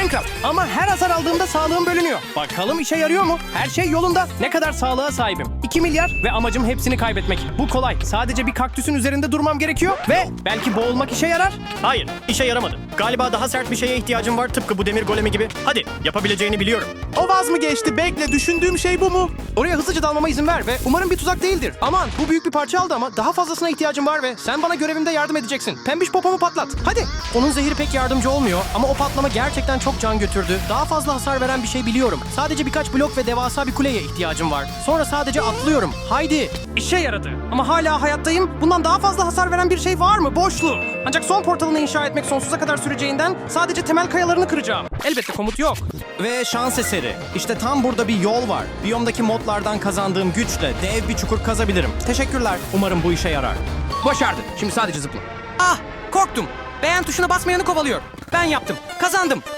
Minecraft. Ama her hasar aldığımda sağlığım bölünüyor. Bakalım işe yarıyor mu? Her şey yolunda. Ne kadar sağlığa sahibim? 2 milyar ve amacım hepsini kaybetmek. Bu kolay. Sadece bir kaktüsün üzerinde durmam gerekiyor ve belki boğulmak işe yarar. Hayır, işe yaramadı. Galiba daha sert bir şeye ihtiyacım var tıpkı bu demir golemi gibi. Hadi, yapabileceğini biliyorum. O vaz mı geçti? Bekle düşündüğüm şey bu mu? Oraya hızlıca dalmama izin ver ve umarım bir tuzak değildir. Aman bu büyük bir parça aldı ama daha fazlasına ihtiyacım var ve sen bana görevimde yardım edeceksin. Pembiş popomu patlat. Hadi. Onun zehri pek yardımcı olmuyor ama o patlama gerçekten çok can götürdü. Daha fazla hasar veren bir şey biliyorum. Sadece birkaç blok ve devasa bir kuleye ihtiyacım var. Sonra sadece atlıyorum. Haydi. İşe yaradı. Ama hala hayattayım. Bundan daha fazla hasar veren bir şey var mı? Boşluk. Ancak son portalını inşa etmek sonsuza kadar süreceğinden sadece temel kayalarını kıracağım. Elbette komut yok. Ve şans eseri. İşte tam burada bir yol var. Biyomdaki modlardan kazandığım güçle dev bir çukur kazabilirim. Teşekkürler. Umarım bu işe yarar. Başardı. Şimdi sadece zıpla. Ah! Korktum. Beğen tuşuna basmayanı kovalıyor. Ben yaptım. Kazandım.